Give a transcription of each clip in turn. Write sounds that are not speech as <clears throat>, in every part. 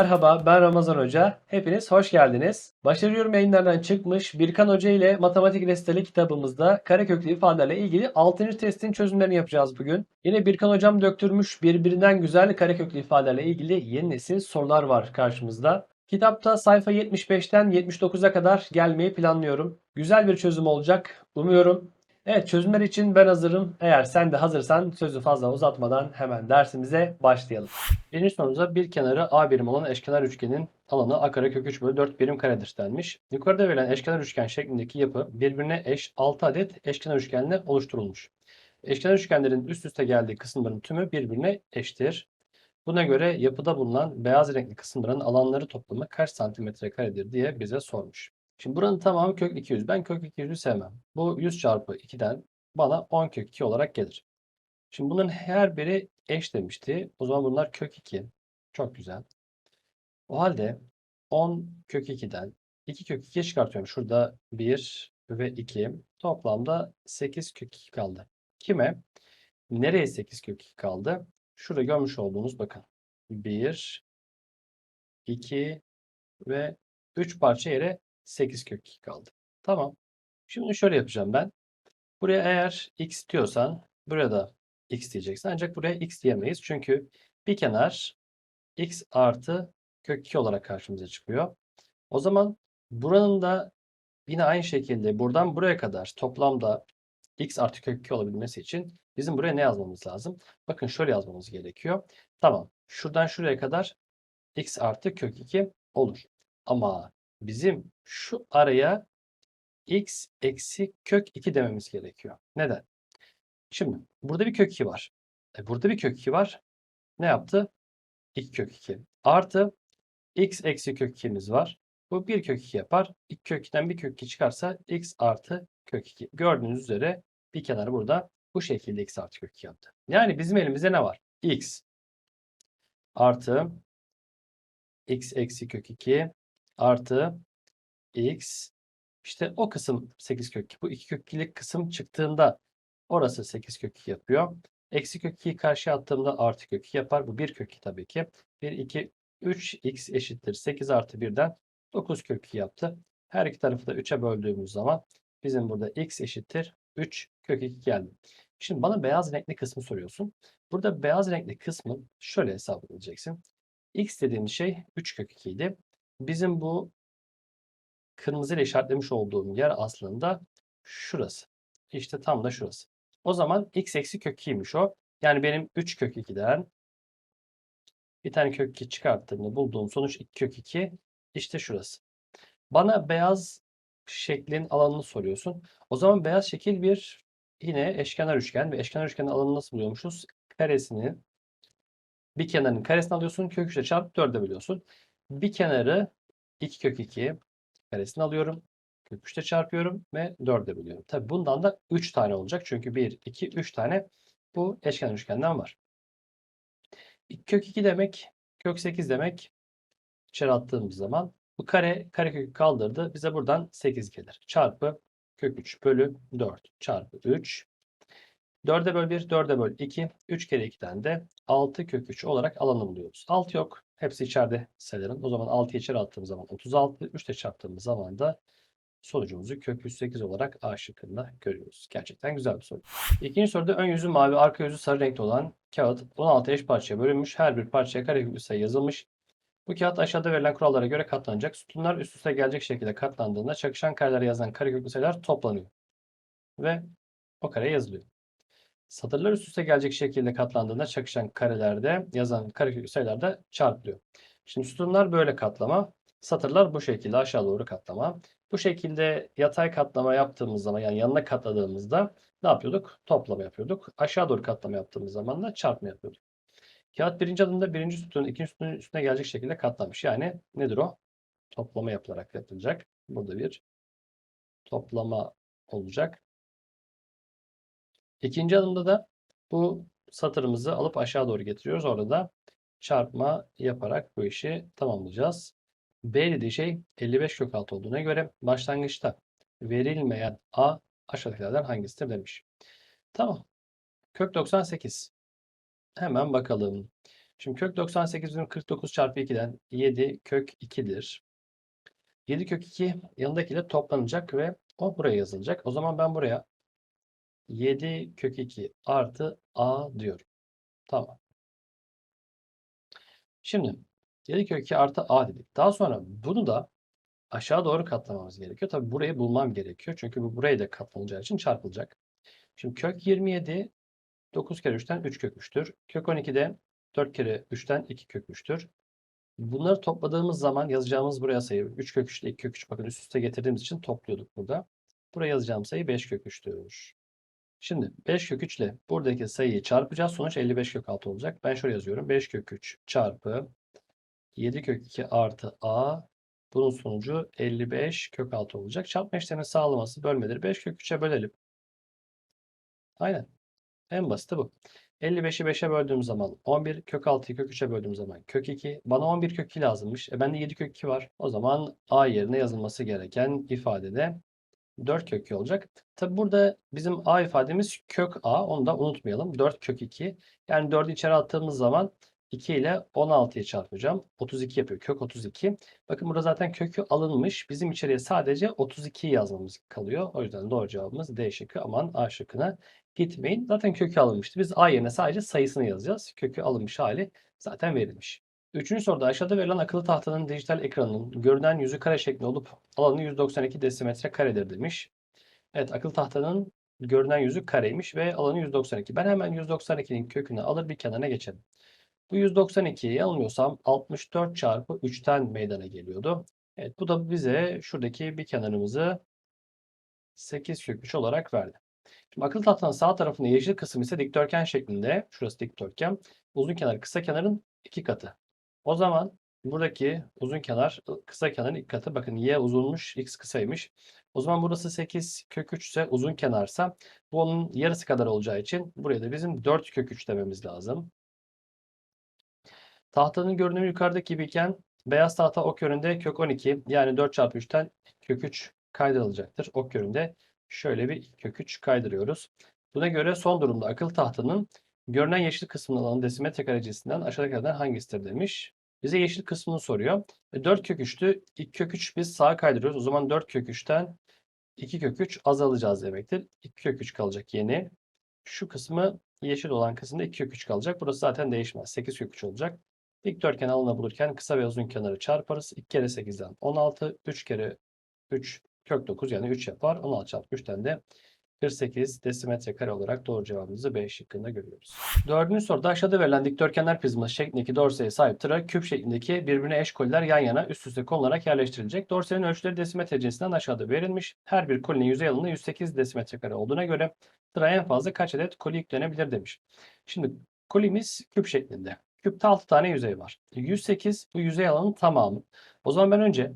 Merhaba, ben Ramazan Hoca. Hepiniz hoş geldiniz. Başarıyorum yayınlardan çıkmış Birkan Hoca ile Matematik Resteli kitabımızda kareköklü ifadelerle ilgili 6. testin çözümlerini yapacağız bugün. Yine Birkan Hocam döktürmüş birbirinden güzel kareköklü ifadelerle ilgili yeni nesil sorular var karşımızda. Kitapta sayfa 75'ten 79'a kadar gelmeyi planlıyorum. Güzel bir çözüm olacak. Umuyorum. Evet çözümler için ben hazırım. Eğer sen de hazırsan sözü fazla uzatmadan hemen dersimize başlayalım. Birinci sorumuza bir kenarı A birim olan eşkenar üçgenin alanı A kare kök 3 bölü 4 birim karedir denmiş. Yukarıda verilen eşkenar üçgen şeklindeki yapı birbirine eş 6 adet eşkenar üçgenle oluşturulmuş. Eşkenar üçgenlerin üst üste geldiği kısımların tümü birbirine eşittir. Buna göre yapıda bulunan beyaz renkli kısımların alanları toplamı kaç santimetre karedir diye bize sormuş. Şimdi buranın tamamı kök 200. Ben kök 200'ü sevmem. Bu 100 çarpı 2'den bana 10 kök 2 olarak gelir. Şimdi bunların her biri eş demişti. O zaman bunlar kök 2. Çok güzel. O halde 10 kök 2'den 2 kök 2'ye çıkartıyorum. Şurada 1 ve 2. Toplamda 8 kök 2 kaldı. Kime? Nereye 8 kök 2 kaldı? Şurada görmüş olduğunuz bakın. 1, 2 ve 3 parça yere 8 kök 2 kaldı. Tamam. Şimdi şöyle yapacağım ben. Buraya eğer x diyorsan buraya da x diyeceksin. Ancak buraya x diyemeyiz. Çünkü bir kenar x artı kök 2 olarak karşımıza çıkıyor. O zaman buranın da yine aynı şekilde buradan buraya kadar toplamda x artı kök 2 olabilmesi için bizim buraya ne yazmamız lazım? Bakın şöyle yazmamız gerekiyor. Tamam. Şuradan şuraya kadar x artı kök 2 olur. Ama bizim şu araya x eksi kök 2 dememiz gerekiyor. Neden? Şimdi burada bir kök 2 var. E, burada bir kök 2 var. Ne yaptı? 2 kök 2. Artı x eksi kök 2'miz var. Bu 1 kök 2 yapar. 2 kök 2'den 1 kök 2 çıkarsa x artı kök 2. Gördüğünüz üzere bir kenarı burada bu şekilde x artı kök 2 yaptı. Yani bizim elimizde ne var? x artı x eksi kök 2 artı x işte o kısım 8 kök 2. Bu 2 kök 2'lik kısım çıktığında orası 8 kök 2 yapıyor. Eksi kök 2'yi karşıya attığımda artı kök 2 yapar. Bu 1 kök 2 tabii ki. 1, 2, 3 x eşittir. 8 artı 1'den 9 kök 2 yaptı. Her iki tarafı da 3'e böldüğümüz zaman bizim burada x eşittir. 3 kök 2 geldi. Şimdi bana beyaz renkli kısmı soruyorsun. Burada beyaz renkli kısmı şöyle hesap edeceksin. x dediğimiz şey 3 kök 2 idi. Bizim bu kırmızı ile işaretlemiş olduğum yer aslında şurası. İşte tam da şurası. O zaman x eksi kök 2'ymiş o. Yani benim 3 kök 2'den bir tane kök 2 çıkarttığımda bulduğum sonuç 2 kök 2. İşte şurası. Bana beyaz şeklin alanını soruyorsun. O zaman beyaz şekil bir yine eşkenar üçgen ve eşkenar üçgenin alanını nasıl buluyormuşuz? Karesini bir kenarın karesini alıyorsun. Kök 3'e çarpıp 4'e bölüyorsun. Bir kenarı 2 kök 2 karesini alıyorum. Kök 3'te çarpıyorum ve 4'e bölüyorum. Tabi bundan da 3 tane olacak. Çünkü 1, 2, 3 tane bu eşkenar üçgenden var. Kök 2 demek, kök 8 demek içeri attığımız zaman bu kare karekökü kaldırdı. Bize buradan 8 gelir. Çarpı kök 3 bölü 4 çarpı 3. 4'e böl 1, 4'e böl 2. 3 kere 2'den de 6 kök 3 olarak alanı buluyoruz. 6 yok. Hepsi içeride sayıların. O zaman 6'yı içeri attığımız zaman 36. 3 ile çarptığımız zaman da sonucumuzu kök 108 olarak A şıkkında görüyoruz. Gerçekten güzel bir soru. İkinci soruda ön yüzü mavi, arka yüzü sarı renkli olan kağıt 16 eş parçaya bölünmüş. Her bir parçaya kareköklü sayı yazılmış. Bu kağıt aşağıda verilen kurallara göre katlanacak. Sütunlar üst üste gelecek şekilde katlandığında çakışan karelere yazılan kareköklü sayılar toplanıyor. Ve o kare yazılıyor. Satırlar üst üste gelecek şekilde katlandığında çakışan karelerde yazan kareköklü sayılar da çarpılıyor. Şimdi sütunlar böyle katlama. Satırlar bu şekilde aşağı doğru katlama. Bu şekilde yatay katlama yaptığımız zaman yani yanına katladığımızda ne yapıyorduk? Toplama yapıyorduk. Aşağı doğru katlama yaptığımız zaman da çarpma yapıyorduk. Kağıt birinci adımda birinci sütunun ikinci sütunun üstüne gelecek şekilde katlanmış. Yani nedir o? Toplama yapılarak yapılacak. Burada bir toplama olacak. İkinci adımda da bu satırımızı alıp aşağı doğru getiriyoruz. Orada da çarpma yaparak bu işi tamamlayacağız. B dediği şey 55 kök altı olduğuna göre başlangıçta verilmeyen A aşağıdakilerden hangisidir demiş. Tamam. Kök 98. Hemen bakalım. Şimdi kök 98 bizim 49 çarpı 2'den 7 kök 2'dir. 7 kök 2 yanındakiyle toplanacak ve o buraya yazılacak. O zaman ben buraya 7 kök 2 artı a diyorum. Tamam. Şimdi 7 kök 2 artı a dedik. Daha sonra bunu da aşağı doğru katlamamız gerekiyor. Tabi burayı bulmam gerekiyor. Çünkü bu burayı da katlanacağı için çarpılacak. Şimdi kök 27 9 kere 3'ten 3 kök 3'tür. Kök 12'de 4 kere 3'ten 2 kök 3'tür. Bunları topladığımız zaman yazacağımız buraya sayı 3 kök 3 ile 2 kök 3 bakın üst üste getirdiğimiz için topluyorduk burada. Buraya yazacağım sayı 5 kök 3'tür. Şimdi 5 kök 3 ile buradaki sayıyı çarpacağız. Sonuç 55 kök 6 olacak. Ben şöyle yazıyorum. 5 kök 3 çarpı 7 kök 2 artı a. Bunun sonucu 55 kök 6 olacak. Çarpma işlemini sağlaması bölmeleri 5 kök 3'e bölelim. Aynen. En basiti bu. 55'i 5'e böldüğüm zaman 11, kök 6'yı kök 3'e böldüğüm zaman kök 2. Bana 11 kök 2 lazımmış. E bende 7 kök 2 var. O zaman a yerine yazılması gereken ifadede 4 kök 2 olacak. Tabi burada bizim a ifademiz kök a. Onu da unutmayalım. 4 kök 2. Yani 4'ü içeri attığımız zaman 2 ile 16'yı çarpacağım. 32 yapıyor. Kök 32. Bakın burada zaten kökü alınmış. Bizim içeriye sadece 32 yazmamız kalıyor. O yüzden doğru cevabımız D şıkkı. Aman A şıkkına gitmeyin. Zaten kökü alınmıştı. Biz A yerine sadece sayısını yazacağız. Kökü alınmış hali zaten verilmiş. Üçüncü soruda aşağıda verilen akıllı tahtanın dijital ekranının görünen yüzü kare şeklinde olup alanı 192 desimetre karedir demiş. Evet akıllı tahtanın görünen yüzü kareymiş ve alanı 192. Ben hemen 192'nin kökünü alır bir kenara geçelim. Bu 192 yanılmıyorsam 64 çarpı 3'ten meydana geliyordu. Evet bu da bize şuradaki bir kenarımızı 8 kök 3 olarak verdi. Şimdi akıl tahtanın sağ tarafında yeşil kısım ise dikdörtgen şeklinde. Şurası dikdörtgen. Uzun kenar kısa kenarın iki katı. O zaman buradaki uzun kenar kısa kenarın iki katı. Bakın y uzunmuş, x kısaymış. O zaman burası 8 kök 3 ise uzun kenarsa bu onun yarısı kadar olacağı için buraya da bizim 4 kök 3 dememiz lazım. Tahtanın görünümü yukarıdaki gibiyken beyaz tahta ok yönünde kök 12 yani 4 çarpı 3'ten kök 3 kaydırılacaktır. Ok yönünde şöyle bir kök 3 kaydırıyoruz. Buna göre son durumda akıl tahtanın görünen yeşil kısmının alanı desimetre karecisinden aşağıdakilerden hangisidir demiş. Bize yeşil kısmını soruyor. E 4 kök 3'tü. 2 kök 3 biz sağa kaydırıyoruz. O zaman 4 kök 3'ten 2 kök 3 azalacağız demektir. 2 kök 3 kalacak yeni. Şu kısmı yeşil olan kısımda 2 kök 3 kalacak. Burası zaten değişmez. 8 kök 3 olacak. Dikdörtgen alanı bulurken kısa ve uzun kenarı çarparız. 2 kere 8'den 16, 3 kere 3 kök 9 yani 3 yapar. 16 çarpı 3'ten de 48 desimetre kare olarak doğru cevabımızı B şıkkında görüyoruz. Dördüncü soruda aşağıda verilen dikdörtgenler prizması şeklindeki dorseye sahip tıra küp şeklindeki birbirine eş koliler yan yana üst üste konularak yerleştirilecek. Dorsenin ölçüleri desimetre cinsinden aşağıda verilmiş. Her bir kolinin yüzey alanı 108 desimetre kare olduğuna göre tıra en fazla kaç adet koli yüklenebilir demiş. Şimdi kolimiz küp şeklinde. Küpte 6 tane yüzey var. 108 bu yüzey alanının tamamı. O zaman ben önce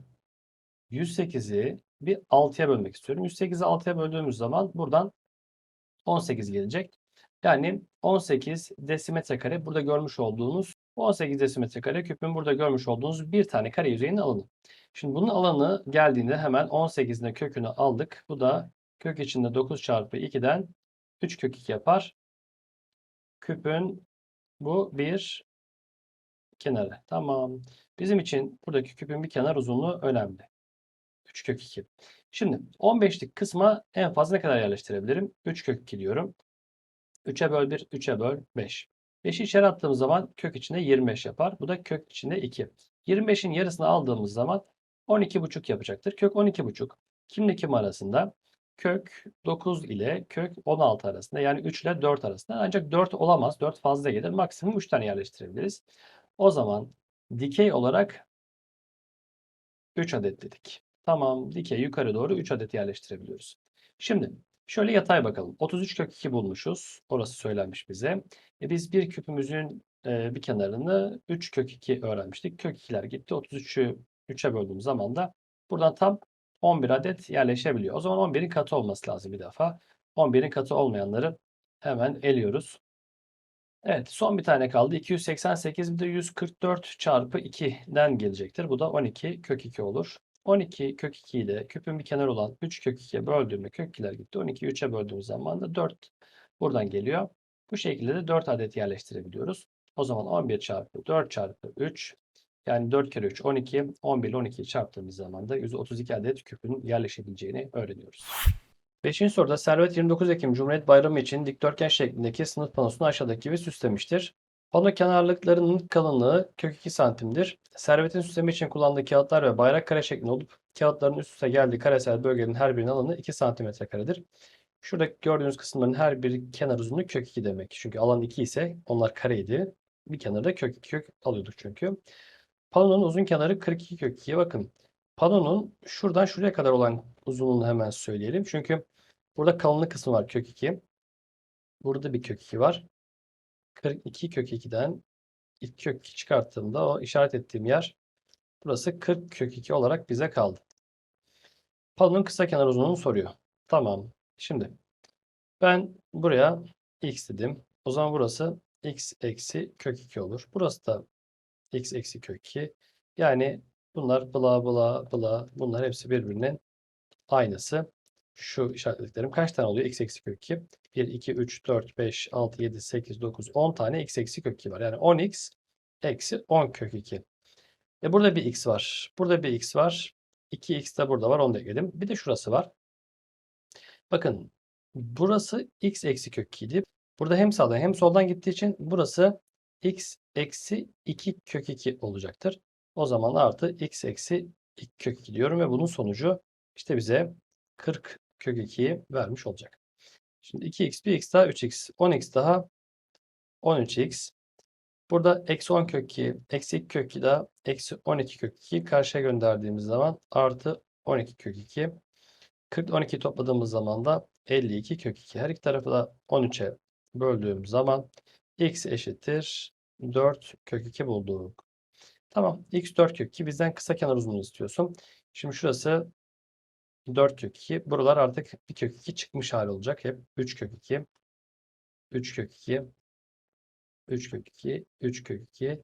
108'i bir 6'ya bölmek istiyorum. 108'i 6'ya böldüğümüz zaman buradan 18 gelecek. Yani 18 desimetre kare burada görmüş olduğunuz 18 desimetre kare küpün burada görmüş olduğunuz bir tane kare yüzeyinin alanı. Şimdi bunun alanı geldiğinde hemen 18'ine kökünü aldık. Bu da kök içinde 9 çarpı 2'den 3 kök 2 yapar. Küpün bu bir kenarı. Tamam. Bizim için buradaki küpün bir kenar uzunluğu önemli. 3 kök 2. Şimdi 15'lik kısma en fazla ne kadar yerleştirebilirim? 3 kök 2 diyorum. 3'e böl 1, 3'e böl 5. 5'i içeri attığımız zaman kök içinde 25 yapar. Bu da kök içinde 2. 25'in yarısını aldığımız zaman 12,5 yapacaktır. Kök 12,5. Kimle kim arasında? Kök 9 ile kök 16 arasında. Yani 3 ile 4 arasında. Ancak 4 olamaz. 4 fazla gelir. Maksimum 3 tane yerleştirebiliriz. O zaman dikey olarak 3 adet dedik. Tamam. Dikey yukarı doğru 3 adet yerleştirebiliyoruz. Şimdi şöyle yatay bakalım. 33 kök 2 bulmuşuz. Orası söylenmiş bize. E biz bir küpümüzün e, bir kenarını 3 kök 2 öğrenmiştik. Kök 2'ler gitti. 33'ü 3'e böldüğüm zaman da buradan tam 11 adet yerleşebiliyor. O zaman 11'in katı olması lazım bir defa. 11'in katı olmayanları hemen eliyoruz. Evet son bir tane kaldı. 288 bir de 144 çarpı 2'den gelecektir. Bu da 12 kök 2 olur. 12 kök 2 ile küpün bir kenar olan 3 kök 2'ye böldüğümde kök 2'ler gitti. 12'yi 3'e böldüğümüz zaman da 4 buradan geliyor. Bu şekilde de 4 adet yerleştirebiliyoruz. O zaman 11 çarpı 4 çarpı 3 yani 4 kere 3 12. 11 ile 12'yi çarptığımız zaman da 132 adet küpün yerleşebileceğini öğreniyoruz. Beşinci soruda Servet 29 Ekim Cumhuriyet Bayramı için dikdörtgen şeklindeki sınıf panosunu aşağıdaki gibi süslemiştir. Pano kenarlıklarının kalınlığı kök 2 santimdir. Servetin süsleme için kullandığı kağıtlar ve bayrak kare şeklinde olup kağıtların üst üste geldiği karesel bölgenin her birinin alanı 2 santimetre karedir. Şurada gördüğünüz kısımların her bir kenar uzunluğu kök 2 demek. Çünkü alan 2 ise onlar kareydi. Bir kenarda kök 2 kök alıyorduk çünkü. Panonun uzun kenarı 42 kök 2'ye bakın. Panonun şuradan şuraya kadar olan uzunluğunu hemen söyleyelim. Çünkü burada kalınlık kısmı var kök 2. Burada bir kök 2 var. 42 kök 2'den 2 kök 2 çıkarttığımda o işaret ettiğim yer burası 40 kök 2 olarak bize kaldı. Panonun kısa kenar uzunluğunu soruyor. Tamam. Şimdi ben buraya x dedim. O zaman burası x eksi kök 2 olur. Burası da x eksi kök 2. Yani bunlar bla bla bla bunlar hepsi birbirinin aynısı. Şu işaretlediklerim kaç tane oluyor? x eksi kök 2. 1, 2, 3, 4, 5, 6, 7, 8, 9, 10 tane x eksi kök 2 var. Yani 10x eksi 10 kök 2. E burada bir x var. Burada bir x var. 2x de burada var. Onu da ekledim. Bir de şurası var. Bakın burası x eksi kök 2 idi. Burada hem sağdan hem soldan gittiği için burası x eksi 2 kök 2 olacaktır. O zaman artı x eksi 2 kök 2 diyorum ve bunun sonucu işte bize 40 kök 2'yi vermiş olacak. Şimdi 2x, 1x daha 3x, 10x daha 13x. Burada eksi 10 kök 2, eksi 2 kök 2 daha eksi 12 kök 2 karşıya gönderdiğimiz zaman artı 12 kök 2. 40 12 topladığımız zaman da 52 kök 2. Her iki tarafı da 13'e böldüğüm zaman x eşittir 4 kök 2 bulduk. Tamam. x 4 kök 2 bizden kısa kenar uzunluğu istiyorsun. Şimdi şurası 4 kök 2. Buralar artık 1 kök 2 çıkmış hali olacak. Hep 3 kök 2. 3 kök 2. 3 kök 2. 3 kök 2.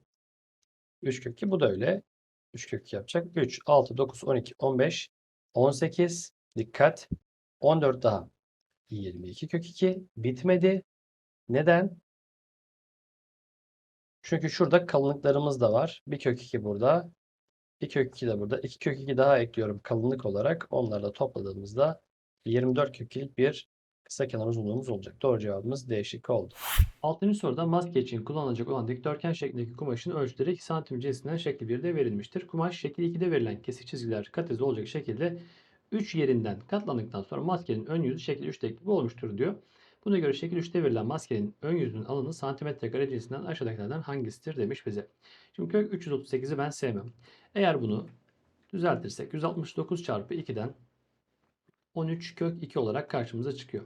3 kök 2. Bu da öyle. 3 kök 2 yapacak. 3, 6, 9, 12, 15, 18. Dikkat. 14 daha. 22 kök 2. Bitmedi. Neden? Çünkü şurada kalınlıklarımız da var. Bir kök 2 burada. Bir kök 2 de burada. 2 kök 2 daha ekliyorum kalınlık olarak. Onları da topladığımızda 24 kök 2'lik bir kısa kenar uzunluğumuz olacak. Doğru cevabımız D şıkkı oldu. Altıncı soruda maske için kullanılacak olan dikdörtgen şeklindeki kumaşın ölçüleri 2 cm cinsinden şekil 1'de verilmiştir. Kumaş şekil 2'de verilen kesik çizgiler katezi olacak şekilde 3 yerinden katlandıktan sonra maskenin ön yüzü şekil 3'te gibi olmuştur diyor. Buna göre şekil 3'te verilen maskenin ön yüzünün alanı santimetre kare cinsinden aşağıdakilerden hangisidir demiş bize. Şimdi kök 338'i ben sevmem. Eğer bunu düzeltirsek 169 çarpı 2'den 13 kök 2 olarak karşımıza çıkıyor.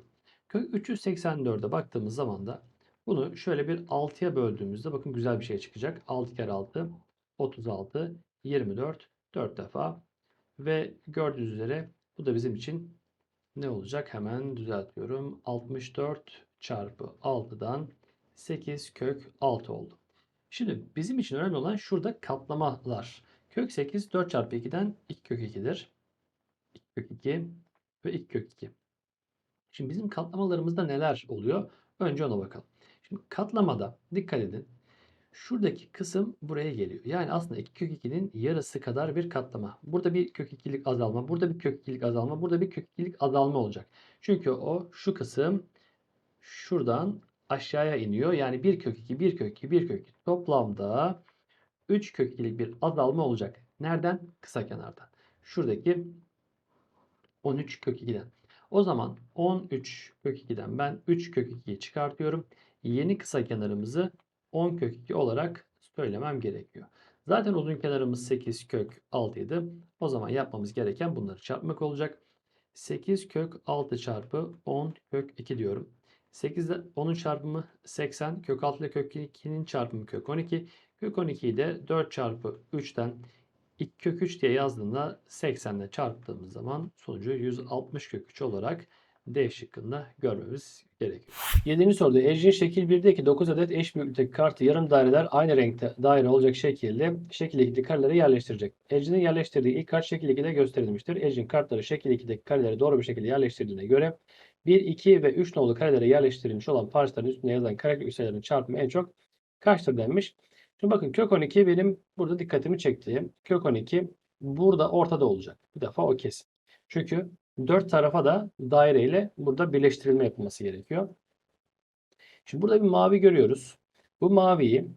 Kök 384'e baktığımız zaman da bunu şöyle bir 6'ya böldüğümüzde bakın güzel bir şey çıkacak. 6 kere 6 36 24 4 defa ve gördüğünüz üzere bu da bizim için ne olacak? Hemen düzeltiyorum. 64 çarpı 6'dan 8 kök 6 oldu. Şimdi bizim için önemli olan şurada katlamalar. Kök 8 4 çarpı 2'den 2 kök 2'dir. 2 kök 2 ve 2 kök 2. Şimdi bizim katlamalarımızda neler oluyor? Önce ona bakalım. Şimdi katlamada dikkat edin. Şuradaki kısım buraya geliyor. Yani aslında 2 kök 2'nin yarısı kadar bir katlama. Burada bir kök 2'lik azalma, burada bir kök 2'lik azalma, burada bir kök 2'lik azalma olacak. Çünkü o şu kısım şuradan aşağıya iniyor. Yani bir kök 2, bir kök 2, bir kök 2 toplamda 3 kök 2'lik bir azalma olacak. Nereden? Kısa kenardan. Şuradaki 13 kök 2'den. O zaman 13 kök 2'den ben 3 kök 2'yi çıkartıyorum. Yeni kısa kenarımızı 10 kök 2 olarak söylemem gerekiyor. Zaten uzun kenarımız 8 kök 6 idi. O zaman yapmamız gereken bunları çarpmak olacak. 8 kök 6 çarpı 10 kök 2 diyorum. 8 ile 10'un çarpımı 80. Kök 6 ile kök 2'nin çarpımı kök 12. Kök 12'yi de 4 çarpı 3'ten 2 kök 3 diye yazdığımda 80 ile çarptığımız zaman sonucu 160 kök 3 olarak D şıkkında görmemiz gerekiyor. 7. soruda Ecrin şekil 1'deki 9 adet eş büyüklükteki kartı yarım daireler aynı renkte daire olacak şekilde şekil 2'deki karelere yerleştirecek. Ecrin'in yerleştirdiği ilk kart şekil 2'de gösterilmiştir. Ecrin kartları şekil 2'deki kareleri doğru bir şekilde yerleştirdiğine göre 1, 2 ve 3 nolu karelere yerleştirilmiş olan parçaların üstünde yazılan karekök sayılarının çarpımı en çok Kaçtır denmiş. Şimdi bakın kök 12 benim burada dikkatimi çekti. Kök 12 burada ortada olacak. Bir defa o kesin. Çünkü dört tarafa da daire ile burada birleştirilme yapılması gerekiyor. Şimdi burada bir mavi görüyoruz. Bu maviyi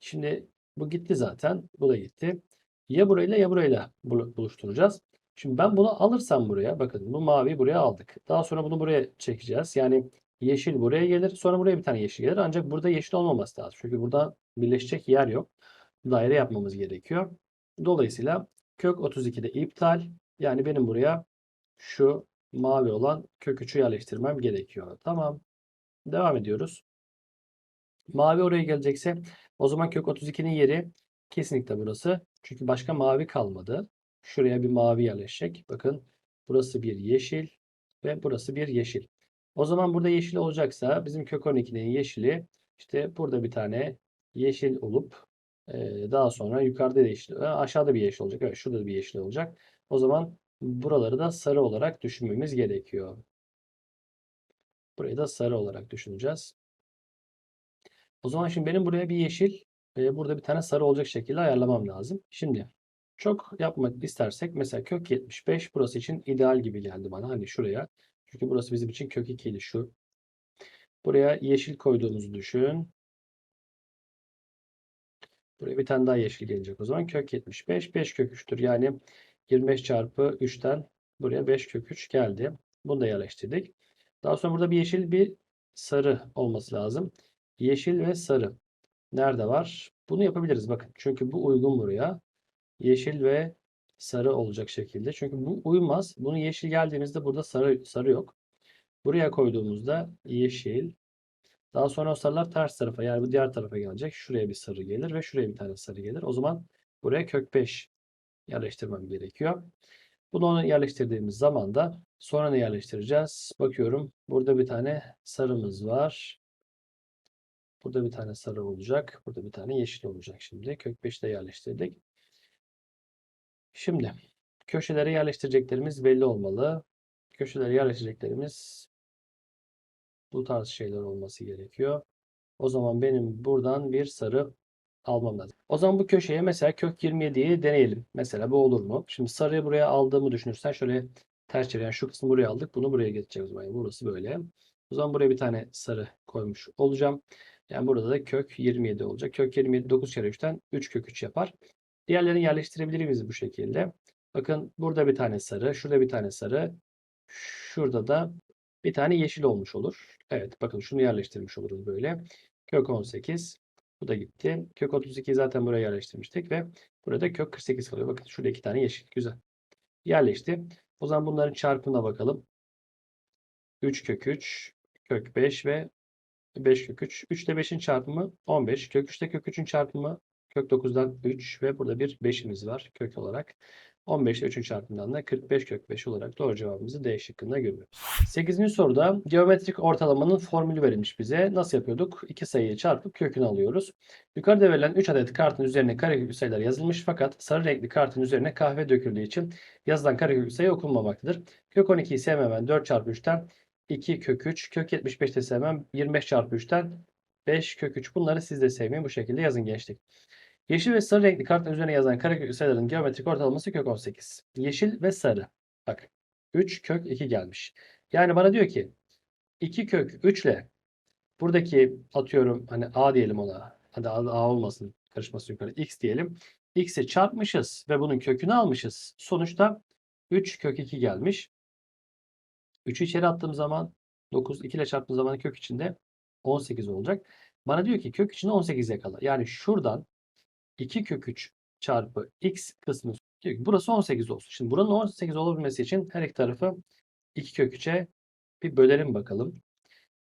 şimdi bu gitti zaten. Bu da gitti. Ya burayla ya burayla bulu- buluşturacağız. Şimdi ben bunu alırsam buraya bakın bu mavi buraya aldık. Daha sonra bunu buraya çekeceğiz. Yani yeşil buraya gelir. Sonra buraya bir tane yeşil gelir. Ancak burada yeşil olmaması lazım. Çünkü burada birleşecek yer yok. Daire yapmamız gerekiyor. Dolayısıyla kök 32'de iptal. Yani benim buraya şu mavi olan kök 3'ü yerleştirmem gerekiyor. Tamam. Devam ediyoruz. Mavi oraya gelecekse o zaman kök 32'nin yeri kesinlikle burası. Çünkü başka mavi kalmadı. Şuraya bir mavi yerleşecek. Bakın burası bir yeşil ve burası bir yeşil. O zaman burada yeşil olacaksa bizim kök 12'nin yeşili işte burada bir tane yeşil olup daha sonra yukarıda da yeşil, aşağıda bir yeşil olacak. Evet şurada bir yeşil olacak. O zaman buraları da sarı olarak düşünmemiz gerekiyor. Burayı da sarı olarak düşüneceğiz. O zaman şimdi benim buraya bir yeşil ve burada bir tane sarı olacak şekilde ayarlamam lazım. Şimdi çok yapmak istersek mesela kök 75 burası için ideal gibi geldi bana. Hani şuraya. Çünkü burası bizim için kök 2 idi şu. Buraya yeşil koyduğumuzu düşün. Buraya bir tane daha yeşil gelecek o zaman. Kök 75 5 kök 3'tür. Yani 25 çarpı 3'ten buraya 5 kök 3 geldi. Bunu da yerleştirdik. Daha sonra burada bir yeşil bir sarı olması lazım. Yeşil ve sarı. Nerede var? Bunu yapabiliriz bakın. Çünkü bu uygun buraya. Yeşil ve sarı olacak şekilde. Çünkü bu uymaz. Bunu yeşil geldiğimizde burada sarı, sarı yok. Buraya koyduğumuzda yeşil. Daha sonra o sarılar ters tarafa yani bu diğer tarafa gelecek. Şuraya bir sarı gelir ve şuraya bir tane sarı gelir. O zaman buraya kök 5 yerleştirmem gerekiyor. Bunu onu yerleştirdiğimiz zaman da sonra ne yerleştireceğiz? Bakıyorum. Burada bir tane sarımız var. Burada bir tane sarı olacak. Burada bir tane yeşil olacak şimdi. Kök 5'i de yerleştirdik. Şimdi köşelere yerleştireceklerimiz belli olmalı. Köşelere yerleştireceklerimiz bu tarz şeyler olması gerekiyor. O zaman benim buradan bir sarı almam lazım. O zaman bu köşeye mesela kök 27'yi deneyelim. Mesela bu olur mu? Şimdi sarıyı buraya aldığımı düşünürsen şöyle ters çevir. Yani şu kısmı buraya aldık. Bunu buraya getireceğiz. Yani burası böyle. O zaman buraya bir tane sarı koymuş olacağım. Yani burada da kök 27 olacak. Kök 27 9 kere 3'ten 3 kök 3 yapar. Diğerlerini yerleştirebilir miyiz bu şekilde? Bakın burada bir tane sarı, şurada bir tane sarı, şurada da bir tane yeşil olmuş olur. Evet bakın şunu yerleştirmiş oluruz böyle. Kök 18. Bu da gitti. Kök 32 zaten buraya yerleştirmiştik ve burada kök 48 kalıyor. Bakın şurada iki tane yeşil. Güzel. Yerleşti. O zaman bunların çarpımına bakalım. 3 kök 3, kök 5 ve 5 kök 3. 3 ile 5'in çarpımı 15. Kök 3 ile kök 3'ün çarpımı kök 9'dan 3 ve burada bir 5'imiz var kök olarak. 15 ile 3'ün çarpımından da 45 kök 5 olarak doğru cevabımızı D şıkkında görüyoruz. 8. soruda geometrik ortalamanın formülü verilmiş bize. Nasıl yapıyorduk? İki sayıyı çarpıp kökünü alıyoruz. Yukarıda verilen 3 adet kartın üzerine kareköklü sayılar yazılmış fakat sarı renkli kartın üzerine kahve döküldüğü için yazılan kareköklü sayı okunmamaktadır. Kök 12'yi sevmem 4 çarpı 3'ten 2 kök 3, kök 75 de sevmem 25 çarpı 3'ten 5 kök 3. Bunları siz de sevmeyin. Bu şekilde yazın gençlik. Yeşil ve sarı renkli kartın üzerine yazan kareköklü sayıların geometrik ortalaması kök 18. Yeşil ve sarı. Bak 3 kök 2 gelmiş. Yani bana diyor ki 2 kök 3 ile buradaki atıyorum hani a diyelim ona. Hadi a, olmasın karışmasın yukarı. x diyelim. x'i çarpmışız ve bunun kökünü almışız. Sonuçta 3 kök 2 gelmiş. 3'ü içeri attığım zaman 9 2 ile çarptığım zaman kök içinde 18 olacak. Bana diyor ki kök içinde 18 yakala. Yani şuradan 2 kök 3 çarpı x kısmı burası 18 olsun. Şimdi buranın 18 olabilmesi için her iki tarafı 2 kök 3'e bir bölelim bakalım.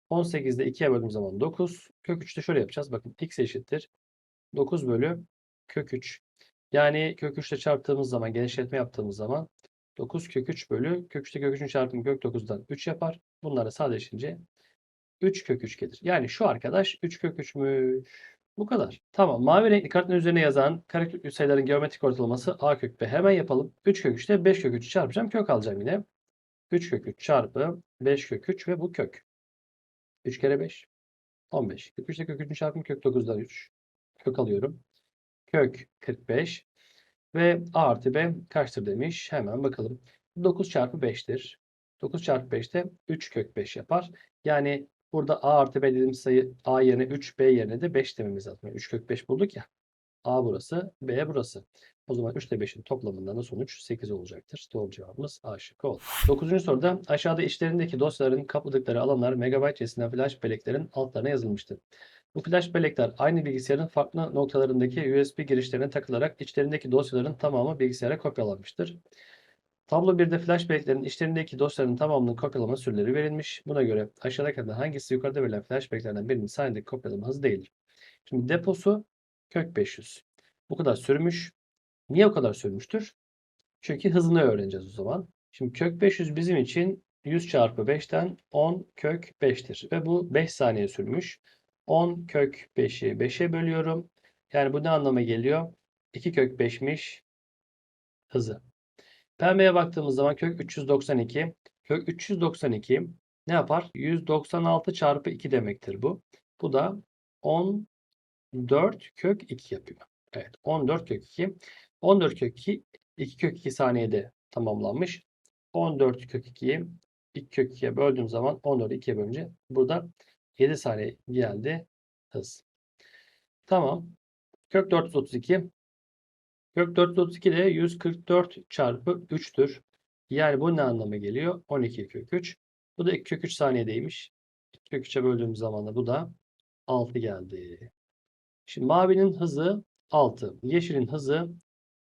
18'de 2'ye böldüğüm zaman 9. Kök 3'te şöyle yapacağız. Bakın x eşittir. 9 bölü kök 3. Yani kök 3 ile çarptığımız zaman genişletme yaptığımız zaman 9 kök 3 bölü kök 3'te kök 3'ün çarpımı kök 9'dan 3 yapar. Bunları sadeleşince 3 kök 3 gelir. Yani şu arkadaş 3 kök 3'müş. Bu kadar. Tamam. Mavi renkli kartın üzerine yazan kareköklü sayıların geometrik ortalaması a kök b. Hemen yapalım. 3 kök 3'te 5 kök 3 çarpacağım. Kök alacağım yine. 3 kök 3 çarpı 5 kök 3 ve bu kök. 3 kere 5. 15. Kök 3'te kök 3'ün çarpımı kök 9'dan 3. kök alıyorum. Kök 45 ve a artı b kaçtır demiş. Hemen bakalım. 9 çarpı 5'tir. 9 çarpı 5 de 3 kök 5 yapar. Yani burada a artı b dediğimiz sayı a yerine 3 b yerine de 5 dememiz lazım. Yani 3 kök 5 bulduk ya. A burası, B burası. O zaman 3 ile 5'in toplamından da sonuç 8 olacaktır. Doğru cevabımız A şıkkı oldu. 9. soruda aşağıda içlerindeki dosyaların kapladıkları alanlar megabayt cinsinden flash belleklerin altlarına yazılmıştır. Bu flash bellekler aynı bilgisayarın farklı noktalarındaki USB girişlerine takılarak içlerindeki dosyaların tamamı bilgisayara kopyalanmıştır. Tablo 1'de flash belleklerin içlerindeki dosyaların tamamının kopyalama süreleri verilmiş. Buna göre aşağıdakilerden hangisi yukarıda verilen flash belleklerden birinin saniyedeki kopyalama hızı değildir? Şimdi deposu kök 500. Bu kadar sürmüş. Niye o kadar sürmüştür? Çünkü hızını öğreneceğiz o zaman. Şimdi kök 500 bizim için 100 çarpı 5'ten 10 kök 5'tir. Ve bu 5 saniye sürmüş. 10 kök 5'i 5'e bölüyorum. Yani bu ne anlama geliyor? 2 kök 5'miş hızı. Pembeye baktığımız zaman kök 392. Kök 392 ne yapar? 196 çarpı 2 demektir bu. Bu da 10 4 kök 2 yapıyor. Evet 14 kök 2. 14 kök 2 2 kök 2 saniyede tamamlanmış. 14 kök 2'yi 2 kök 2'ye böldüğüm zaman 14'ü 2'ye bölünce burada 7 saniye geldi hız. Tamam. Kök 432. Kök 432 de 144 çarpı 3'tür. Yani bu ne anlama geliyor? 12 kök 3. Bu da 2 kök 3 saniyedeymiş. 2 kök 3'e böldüğümüz zaman da bu da 6 geldi. Şimdi mavinin hızı 6. Yeşilin hızı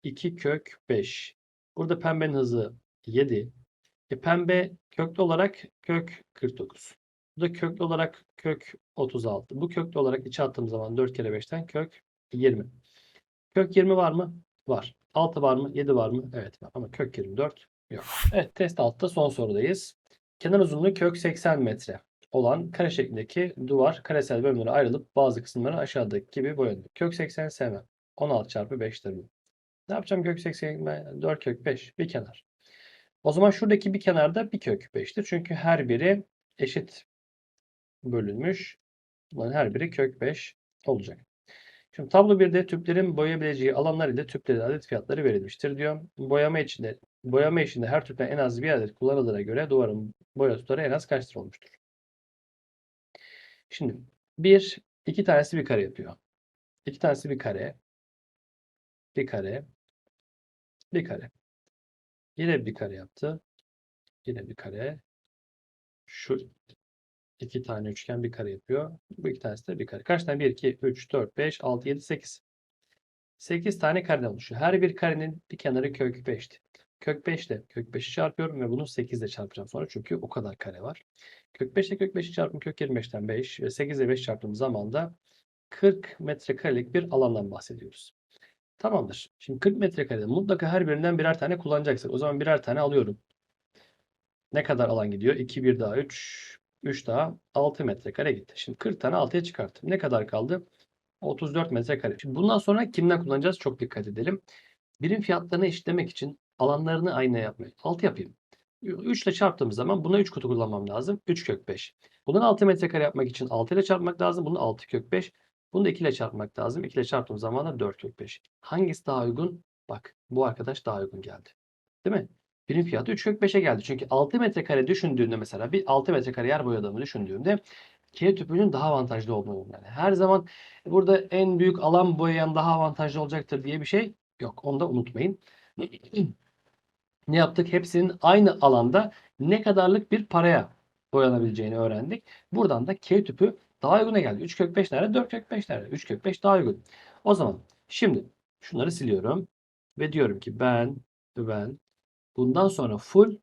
2 kök 5. Burada pembenin hızı 7. E pembe köklü olarak kök 49. Bu da köklü olarak kök 36. Bu köklü olarak içe attığım zaman 4 kere 5'ten kök 20. Kök 20 var mı? Var. 6 var mı? 7 var mı? Evet var. Ama kök 24 yok. Evet test altta son sorudayız. Kenar uzunluğu kök 80 metre olan kare şeklindeki duvar karesel bölümlere ayrılıp bazı kısımları aşağıdaki gibi boyanıyor. Kök 80 sevmem. 16 çarpı 5'tir bu. Ne yapacağım kök 80? 4 kök 5 bir kenar. O zaman şuradaki bir kenarda bir kök 5'tir. Çünkü her biri eşit bölünmüş. Bunların her biri kök 5 olacak. Şimdi tablo 1'de tüplerin boyayabileceği alanlar ile tüplerin adet fiyatları verilmiştir diyor. Boyama içinde boyama işinde her tüpten en az bir adet kullanıldığına göre duvarın boya tutarı en az kaçtır olmuştur? Şimdi bir, iki tanesi bir kare yapıyor. İki tanesi bir kare. Bir kare. Bir kare. Yine bir kare yaptı. Yine bir kare. Şu iki tane üçgen bir kare yapıyor. Bu iki tanesi de bir kare. Kaç tane? 1, 2, 3, 4, 5, 6, 7, 8. 8 tane kareden oluşuyor. Her bir karenin bir kenarı kök 5'ti. Kök 5 ile kök 5'i çarpıyorum ve bunu 8 ile çarpacağım sonra çünkü o kadar kare var. Kök 5 ile kök 5'i çarpım kök 25'ten 5 ve 8 ile 5 çarptığım zaman da 40 metrekarelik bir alandan bahsediyoruz. Tamamdır. Şimdi 40 metrekarede mutlaka her birinden birer tane kullanacaksak o zaman birer tane alıyorum. Ne kadar alan gidiyor? 2, 1 daha 3, 3 daha 6 metrekare gitti. Şimdi 40 tane 6'ya çıkarttım. Ne kadar kaldı? 34 metrekare. Şimdi bundan sonra kimden kullanacağız? Çok dikkat edelim. Birim fiyatlarını eşitlemek için alanlarını aynı yapmayı. 6 yapayım. 3 ile çarptığımız zaman buna 3 kutu kullanmam lazım. 3 kök 5. Bunun 6 metrekare yapmak için 6 ile çarpmak lazım. Bunu 6 kök 5. Bunu da 2 ile çarpmak lazım. 2 ile çarptığım zaman da 4 kök 5. Hangisi daha uygun? Bak bu arkadaş daha uygun geldi. Değil mi? Birim fiyatı 3 kök 5'e geldi. Çünkü 6 metrekare düşündüğünde mesela bir 6 metrekare yer boyadığımı düşündüğümde K tüpünün daha avantajlı olduğunu yani. Her zaman burada en büyük alan boyayan daha avantajlı olacaktır diye bir şey yok. Onu da unutmayın. <clears throat> ne yaptık? Hepsinin aynı alanda ne kadarlık bir paraya boyanabileceğini öğrendik. Buradan da K tüpü daha uyguna geldi. 3 kök 5 nerede? 4 kök 5 nerede? 3 kök 5 daha uygun. O zaman şimdi şunları siliyorum ve diyorum ki ben ben bundan sonra full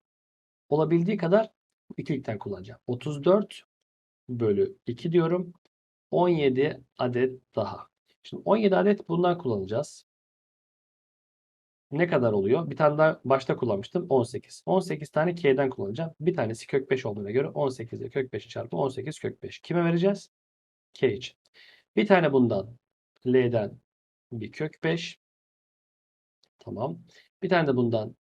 olabildiği kadar ikilikten kullanacağım. 34 bölü 2 diyorum. 17 adet daha. Şimdi 17 adet bundan kullanacağız ne kadar oluyor? Bir tane daha başta kullanmıştım. 18. 18 tane k'den kullanacağım. Bir tanesi kök 5 olduğuna göre 18 ile kök 5'i çarpı 18 kök 5. Kime vereceğiz? K için. Bir tane bundan L'den bir kök 5. Tamam. Bir tane de bundan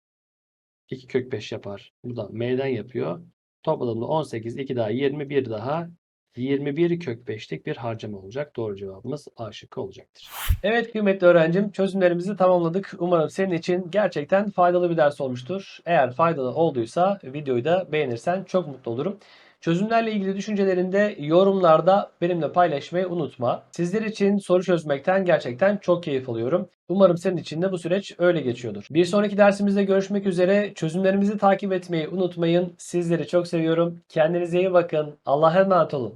2 kök 5 yapar. Bu da M'den yapıyor. Topladığımda 18, 2 daha 20, 1 daha 21 kök 5'lik bir harcama olacak. Doğru cevabımız A şıkkı olacaktır. Evet kıymetli öğrencim çözümlerimizi tamamladık. Umarım senin için gerçekten faydalı bir ders olmuştur. Eğer faydalı olduysa videoyu da beğenirsen çok mutlu olurum. Çözümlerle ilgili düşüncelerini de yorumlarda benimle paylaşmayı unutma. Sizler için soru çözmekten gerçekten çok keyif alıyorum. Umarım senin için de bu süreç öyle geçiyordur. Bir sonraki dersimizde görüşmek üzere. Çözümlerimizi takip etmeyi unutmayın. Sizleri çok seviyorum. Kendinize iyi bakın. Allah'a emanet olun.